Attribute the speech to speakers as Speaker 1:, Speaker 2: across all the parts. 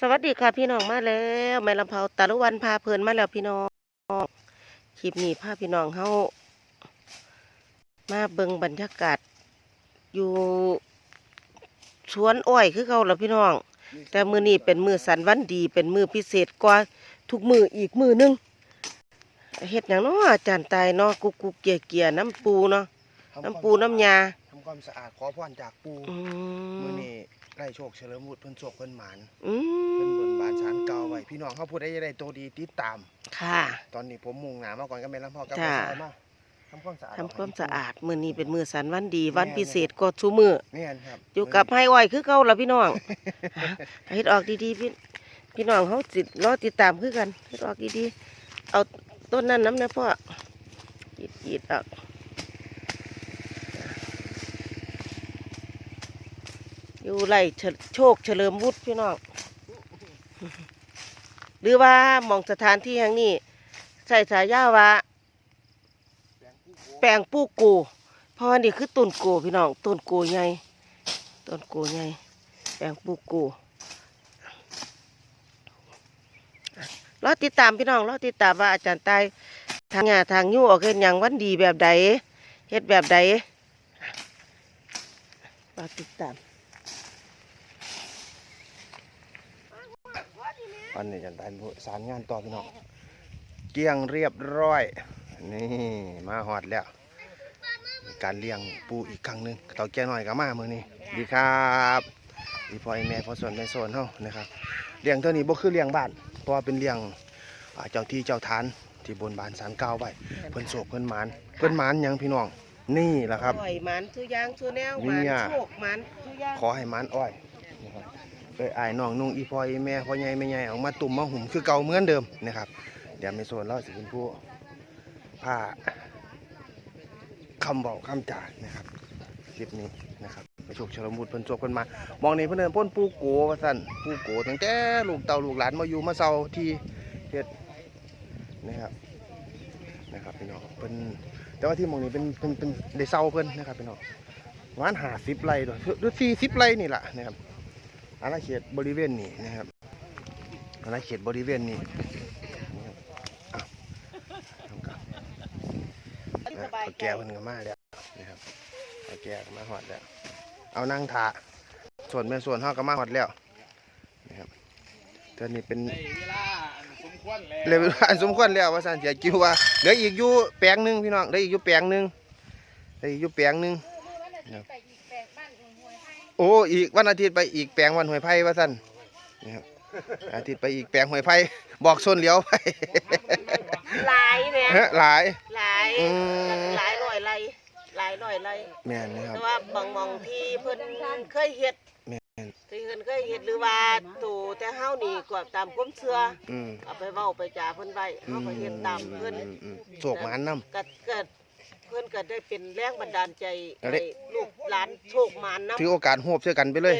Speaker 1: สวัสดีค่ะพี่น้องมาแล้วแม่ลำเผาตาลุวันพาเพลินมาแล้วพี่น้องคลิปนี้พาพี่น้องเฮามาเบิ่งบรรยากาศ อยู่สวนอ้อยคือเขาแล้วพี่น้อง แต่มือนี้เป็นมือสันวันดี เป็นมือพิเศษกว่าทุกมืออีกมือหนึงเฮ็ดอย่างเนาะอาจารย์ตายเนาะกุกกุกเกียเกียน้ำปูเนาะน้ำปูน้ำยา
Speaker 2: ทำความสะอาดขอพรจากปู
Speaker 1: อื
Speaker 2: มื้อ
Speaker 1: ม
Speaker 2: นี้ ไร่โชคเฉลิมวุฒิเพิ่นโชคเพิ่นหมาน
Speaker 1: อื
Speaker 2: เพิ่นบนบาน
Speaker 1: ม
Speaker 2: ศาลเก่าไว้พี่น้องเฮาพูดได้ได้ตัวดีติดตาม
Speaker 1: ค่ะ
Speaker 2: ตอนนี้ผมมุ่งหน้ามาก่อนก็แม่นลำพ่อกับ
Speaker 1: จ้า
Speaker 2: พ่อชายมาทำความสะอาด
Speaker 1: ทำความสะอาดมือนี้เป็นมือสันวันดี วันพิเศษก็ชูมือ
Speaker 2: แม่นครับ
Speaker 1: อยู่กับไฮอ้อยคือเก่าละพี่น้องเฮ็ดออกดีๆพี่พี่น้องเขาติดรอติดตามคือกันเฮ็ดออกดีๆเอาต้นนั้นน้ำนะพ่อจีดจีดๆออก อยู่ไรเฉลโชคเฉลิมวุฒิพี่น้องหรือว่ามองสถานที่แห่งนี้ใส่สายาว่าแปลงปูโกเพราะว่านี่คือต้นโกพี่น้องต้นโกใหญ่ต้นโกใหญ่แปลงปูโกรอติดตามพี่น้องรอติดตามว่าอาจารย์ตายทางหญ้าทางยู่ออกเฮ็ดหยังวันดีแบบใดเฮ็ดแบบใดรอติดตาม
Speaker 2: อันนี้จันทานสารงานต่อพี่น้องเกลี้ยงเรียบร้อย นี่มาฮอดแล้วมีการเลี้ยงปูอีกครั้งหนึงเต่าแก่น้อยก็มามื้อนี้ดีครับดีพ่อไอ้แม่พ่อส่วนแม่โซนเฮานะครับเลี้ยงเท่านี้บ่คือเลี้ยงบ้านเพราะว่าเป็นเลี้ยงอ่าเจ้าที่เจ้าทานที่บนบานศาลเก่าไว้เพิ่นโศกเพิ่นหมานเพิ่นหมานหยังพี่น้องนี่แหละครับ
Speaker 1: ปล่อยหมันทุอยางทุแนวห
Speaker 2: นี่
Speaker 1: มัน
Speaker 2: อะ
Speaker 1: โชคหมันทุอยาง
Speaker 2: ขอให้หมานอ้อยนะครับ เอ้ยอายน้องนุ่งอีพออีแม่พ่อใหญ่แม่ใหญ่ออกมาตุ่มมาหุ่มคือเก่าเหมือนเดิมนะครับเดี๋ยวในโซนเราสิเป็นผู้ผ้าคำบอกคำจ่านะครับคลิปนี้นะครับไปโชคชลมุดเพิ่นโชคเพิ่นมา มองนี่เพิ่นเดินพ่นปูโกว่าสั่นปูโกตั้งแต่ลูกเต่าลูกหลานมาอยู่มาเซาที่เฮ็ดนะครับนะครับพี่น้องเพิ่นแต่ว่าที่มองนี้เป็นเป็นเป็นได้เซาเพิ่นนะครับพี่น้องประมาณหาสิบไร่ด้วยหรือสี่สิบไร่นี่แหละนะครับ อาณาเขตบริเวณนี้นะครับอาณาเขตบริเวณนี้นะครับอ้าวทำกันนะเอาแก้วเพิ่นก็มาแล้วนะครับเอาแก้วก็มาหอดแล้ว เอานั่งถาส่วนแม่ส่วนห้าก็มาหอดแล้วนะครับตอนนี้เป็น
Speaker 3: ในเวลาอันสมควรแล้ว
Speaker 2: เลยเวลาอันสมควรแล้วว่าสันเสียกิ้วว่าเหลืออีกอยู่แปลงหนึงพี่น้องเหลืออีกอยู่แปลงหนึงเหลืออีกอยู่แปลงหนึง โอ้อีกวันอาทิตย์ไปอีกแปลงวันหวยไผ่ว่าสั่นนะครับอาทิตย์ไปอีกแปลงหวยไผ่บอกส้นเหลียวไป
Speaker 1: หลายแหม่
Speaker 2: ฮะหลาย
Speaker 1: หลาย
Speaker 2: อืม
Speaker 1: หลายร้อยไรหลายร้อยไร
Speaker 2: แม่นนะครับ
Speaker 1: แต่ว่าบางหมองที่เพิ่นเคยเฮ็ด
Speaker 2: แม่น
Speaker 1: ที่เพิ่นเคยเฮ็ดหรือว่าตู่แต่เฮานี่ก็ตามความเชื่อ
Speaker 2: อืม
Speaker 1: เอาไปเว้าไปจ่าเพิ่นไว้เฮาก็เฮ็ดตามเพิ่น
Speaker 2: อืมอืมโศกหมานน้
Speaker 1: ก็เกิด เพิ่นก็ได้เป็นแรงบันดาลใจ
Speaker 2: เอาดิ
Speaker 1: ให้ลูกหลานโชคมานำนำ
Speaker 2: ถือโอกาสโหบช่วยกันไปเลย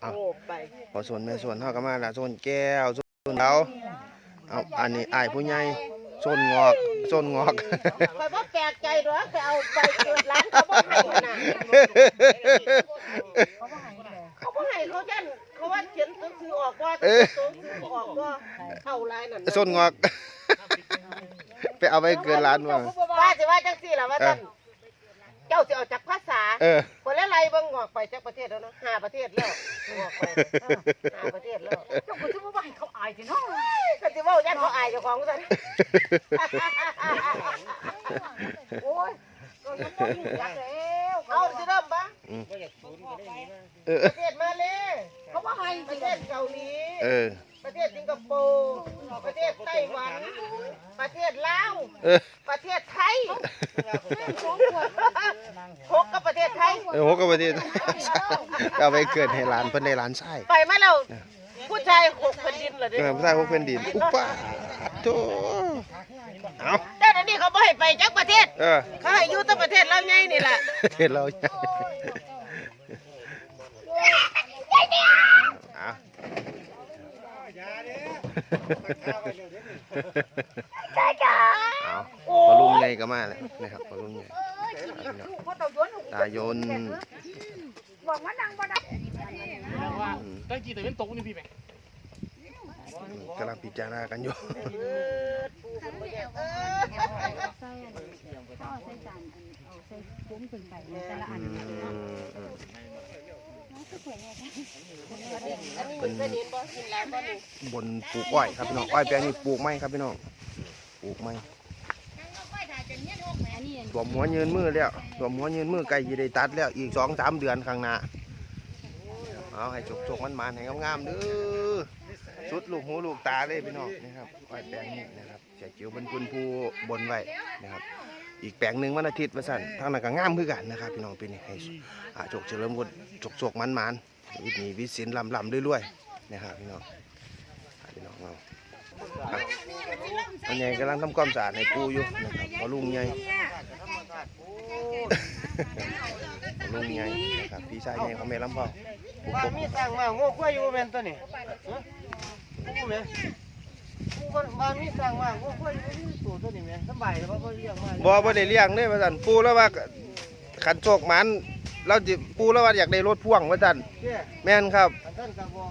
Speaker 2: เอา
Speaker 1: โอ้ไป
Speaker 2: พอส่วนแม่ส่วนเท่ากันมาละส่วนแก้วส่วนเราเอาอันนี้อายผู้ใหญ่ส่วนงอกส่วนงอก
Speaker 1: ข่อยบ่แปลกใจดอกแต่เอาไปเกิดร้านเขาบ่ให้น่ะเขาบ่ให้เขายันเขาว่าเขียนตัวคือออกว่า
Speaker 2: เออ
Speaker 1: ตัวคือออกว่าเข้าลายนั่นน่ะ
Speaker 2: ส่วนงอก ไปเอาไปเกินล้านว่า
Speaker 1: ว่าสิว่าจังซี่ล่ะว่าซั่นเจ้าสิเอาจากภาษา
Speaker 2: เออ
Speaker 1: คนละไรเบิ่งงอกไปจากประเทศแล้วเนาะห้าประเทศแล้วงอกไปห้าประเทศแล้ว
Speaker 4: เจ้าก็จะมาให้เขาอายสิเนาะ
Speaker 1: ก็สิเว้ายันเขาอายเจ้าของซั่นโอ้ยก็ยังบ่มีจักแล้วเอาสิเริ่มปะ
Speaker 2: เออ
Speaker 1: ประเทศมาเลย
Speaker 4: เขาว่าให้
Speaker 1: ประเทศเกาหลี
Speaker 2: เออ
Speaker 1: ประเทศสิงคโปร์ประเทศไต้หวัน ประเทศ ลาว
Speaker 2: เออ
Speaker 1: ประเทศไทยพกกับประเทศไทย
Speaker 2: เออโหกับประเทศเอาไปเกิดให้หลานเพิ่นได้หลานชาย
Speaker 1: ไปมาแล้วผู้ชายหกแผ่นดินเหรอเด้
Speaker 2: เออผู้ชายพวกเพิ่นดินอุปาโตเอา
Speaker 1: แต่เดี๋ยวนี้เขาบ่ให้ไปจักประเทศ
Speaker 2: เออ
Speaker 1: เขาให้อยู่แต่ประเทศเราไงนี่แหละ
Speaker 2: เห็นเราใหญ่เอา เอาพอลุงใหญ่ก็มาแล้วนะครับพอลุงใหญ่
Speaker 4: พ่อเต่าย้อน
Speaker 2: ตายน
Speaker 4: บอกว่านังบ่ได้
Speaker 2: อืม
Speaker 3: ตั้งกี่แต่เป็นตกนี่พี่แม่
Speaker 2: กำลังพิจารณากันอยู่
Speaker 5: เอาใส่จานอันเอาใส่ปุ้มขึ้นไปแต่ละอัน
Speaker 2: อืมอืม เป็นบนปลูกอ้อยครับพี่น้องอ้อยแปลงนี้ปลูกไม้ครับพี่น้องปลูกไม้
Speaker 5: อั
Speaker 2: วมหัวยืนมือแล้วรวมหัวยืนมือใกล้จะได้ตัดแล้วอีกสองสามเดือนข้างหน้าเอาให้จกจกมันมันให้งามๆเด้อสุดลูกหูลูกตาเลยพี่น้องนะครับอ้อยแปลงนี้นะครับเสียจิ๋วเป็นคุณผู้บนไว้นะครับ อีกแปลงหนึ่งวันอาทิตย์ว่าสั่นทางนั้นก็งามคือกันนะครับพี่น้องเป็นให้อาจกเฉลิมบุญจกจกมันมันๆวิถีวิสินลำลำเรื่อยๆนะครับพี่น้องพี่น้องเราอันใหญ่กำลังทำความสะอาดให้ปูอยู่นะครับพอลุงใหญ่ลุงใหญ่นะครับพี่ชายใหญ่ของแม่ลำพอ
Speaker 6: ว่ามีตังมาโง่กล้วยอยู่แม่นตัวนี่ฮะงูแม่ งูก็ว่ามีตังมาโง่กล้วยอยู่ที่สูตัวนี่แม่สบายแล้วบ่เลี้ยงมา
Speaker 2: บ่บ่ได้เลี้ยงเด้ว่าซั่นปูแล้วว่าขันโชคหมันเราจิปูแล้วว่าอยากได้รถพ่วงว่าซั่น
Speaker 6: เจ้
Speaker 2: แม่นครับ
Speaker 6: อันนั้นก็บอก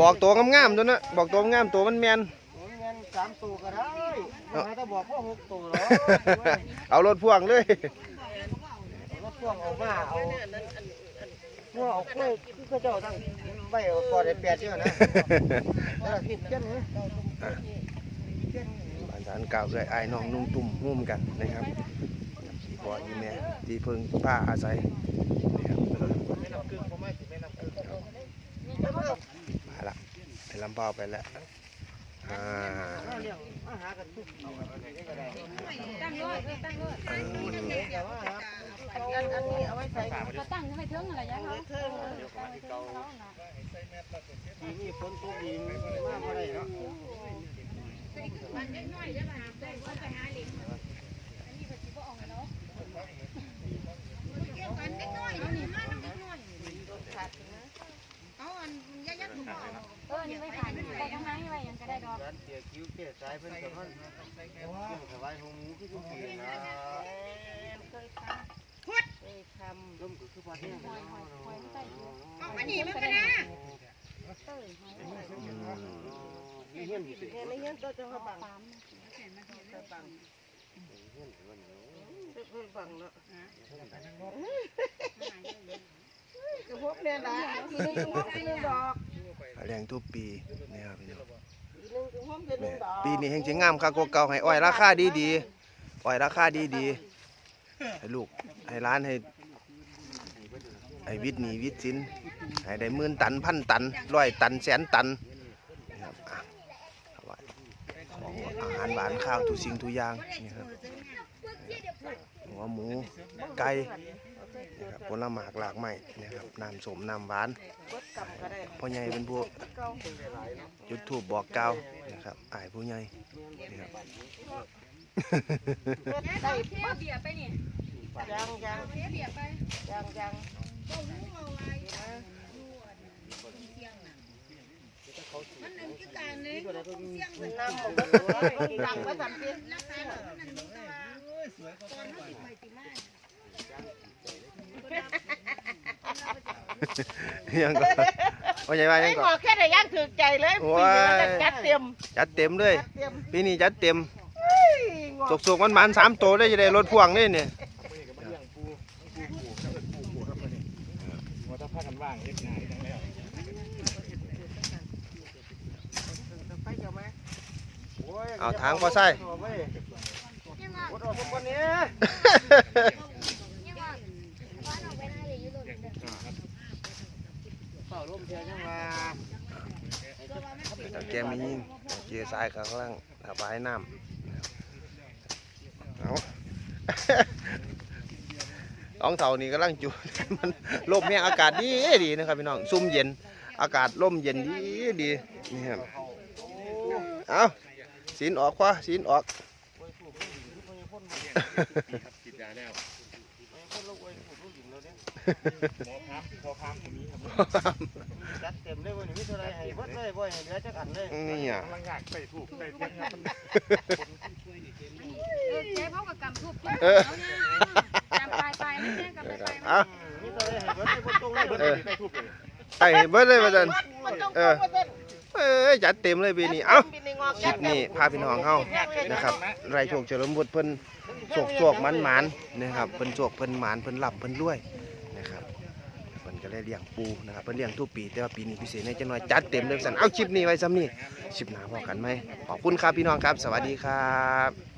Speaker 2: บอกตัวงามๆตัวนะบอกตัวงามตัวมันแม่น
Speaker 6: โอ้ยแมนสามตัวก็ได้มาถ้าบอกพ่อหกตัวเหรอ
Speaker 2: เอารถพ่วงเลย
Speaker 6: รถพ่วงออกมาเอาหัวเอากล้วยคือเขาเจ้าตั้งไว้เอาก่อนได้แปดเดือนนะแล้วคิดเจ้านู
Speaker 2: บ้านฐานเก่าเลยไอ้ายน้องนุ่งตุ่มหุ่มกันนะครับพี่พ่อพี่แม่ที่เพิ่งป้าอาศัยนะครับมาละไปลำเปาไปแล้วอ่า
Speaker 6: เลี้ยงอาหารกันทุก
Speaker 5: ตั้งรถตั้งรถ
Speaker 2: อืม
Speaker 6: เดี๋ยวว่าหาอันอันนี้เอาไว้ใส่
Speaker 5: ก็ตั้งให้เทิงอะไรอย่างเงี้ยเขา
Speaker 6: ปีนี้ฝนตกดีมากบ่ได้เนาะ
Speaker 5: เออนี่ไม่ผ่านไปข้างในไว้ยังก็ได้ดอก
Speaker 6: ร้านเสียคิ้วเสียสายเพิ่นก็มันเกี่ยวถวายหัวหมูคือทุกปีนะ
Speaker 1: ไปท
Speaker 6: ลมก็คือบ่แห้งนะ
Speaker 5: เอามาหนีมันก็ได้
Speaker 6: มีเฮียนอยู่สิำ
Speaker 1: ไม่งั้นก็จะมาบัง
Speaker 5: ตาม
Speaker 1: เพิ่งบังเนาะกระพกเนี่ยนะทีนึงกระพกทีนึงดอก
Speaker 2: แรงทุกปีนะครับพี่น้อง
Speaker 1: ทีนึงกระพกทีนึ
Speaker 2: แม่
Speaker 1: งดอก
Speaker 2: ปีนี้แห่งจะงามคักกว่าเก่าให้อ้อยราคาดีดีอ้อยราคาดีดีให้ลูกให้ร้านให้ให้วิทย์หนีวิทย์สินให้ได้หมื่นตันพันตันร้อยตันแสนตันนะครับอะเอาไว้ของอาหารหวานข้าวทุกสิ่งทุกอย่างนี่ครับหัวหมูไก่นะครับผลไม้หลากไม้นะครับน้ำสมน้ำหวาน
Speaker 1: กดกลับก็ได้
Speaker 2: พ่อใหญ่เป็นผู้
Speaker 1: เก่า
Speaker 2: จุดถูบบอกกล่าวนะครับอายผู้ใหญ่นะครับ
Speaker 1: ได้
Speaker 5: เที่ยวเบียร์ไปนี่
Speaker 1: ยังยัง
Speaker 5: เที่ยวเบียร์ไป
Speaker 1: ยังยังน้ำของมันดังว่าสันเพียง
Speaker 2: ยังก็พ่อใหญ่ว่ายั
Speaker 1: ไอ้
Speaker 2: ง
Speaker 1: ห
Speaker 2: ก็
Speaker 1: อแค่ได้ย่างถือใจเลย
Speaker 2: โอ้
Speaker 1: ปี
Speaker 2: ย
Speaker 1: นี้มันจัดเต็ม
Speaker 2: จัดเต็มเลย
Speaker 1: จัดเต็ม
Speaker 2: ปีนี้จัดเต็ม
Speaker 1: เฮ้ยงอ
Speaker 2: สุกๆมันมันๆสามโตได้จะได้รถพ่วงนี่เนี่ย
Speaker 3: ว่าถ้าพากันว่างเล็กน้อยจังแล้ว
Speaker 1: ไปเดี๋ยวมา
Speaker 2: เอาทางพอใส่
Speaker 6: โอ้ยกดออกทุกคนนี้เป่าลมเทียนยัง
Speaker 2: ตะแกรงมียิงเกียร์ซ้ายกับข้างล่างระบายน้ำเอา น้องเต่านี่กำลังจุดมันลมเนี่ยอากาศดีดีนะครับพี่น้องซุ่มเย็น อากาศลมเย็นดีดีนี่ครับเอา สีนออกควะสีนออก
Speaker 3: กินยาแล้วหมอครับพอครับตรงนี้ครับ
Speaker 6: จัดเต็มเลยวันนี้มีเท่าไรให้เบิดเลยบ่ให้เหลือจักอันเลย
Speaker 2: นี่อะ
Speaker 3: กำลังงากใส่ถูกใส่เทียนครับมัน
Speaker 5: เออเจ๊เขากับกำทุบ
Speaker 2: เออ
Speaker 5: จำปลายปลายไม่แจ้งกับปลายปลาย
Speaker 2: เอา
Speaker 6: มีเท่าไรให้เบิดเลยบ่ตรงเลย
Speaker 3: เบิด
Speaker 2: เออ
Speaker 3: ใส่ถูกเลย
Speaker 2: ไอ้เบิดเลยว่าซั่นเออเอ้ ยจัดเต็มเลยปีนี้เอ้าคลิปนี้พาพี่น้องเฮานะครับไรโชคเฉลิมบุตรเพิ่นโชคโชคมันหมานนะครับเพิ่นโชคเพิ่นหมานเพิ่นร่ำเพิ่นรวยนะครับเพิ่นก็เลยเลี้ยงปูนะครับเพิ่นเลี้ยงทุกปี แต่ว่าปีนี้พิเศษในจังหน่อยจัดเต็มเลยว่าซั่นเอาคลิปนี้ไว้ซ้ำนี่คลิปหน้าพอกันไหมขอบคุณครับพี่น้องครับ สวัสดีครับ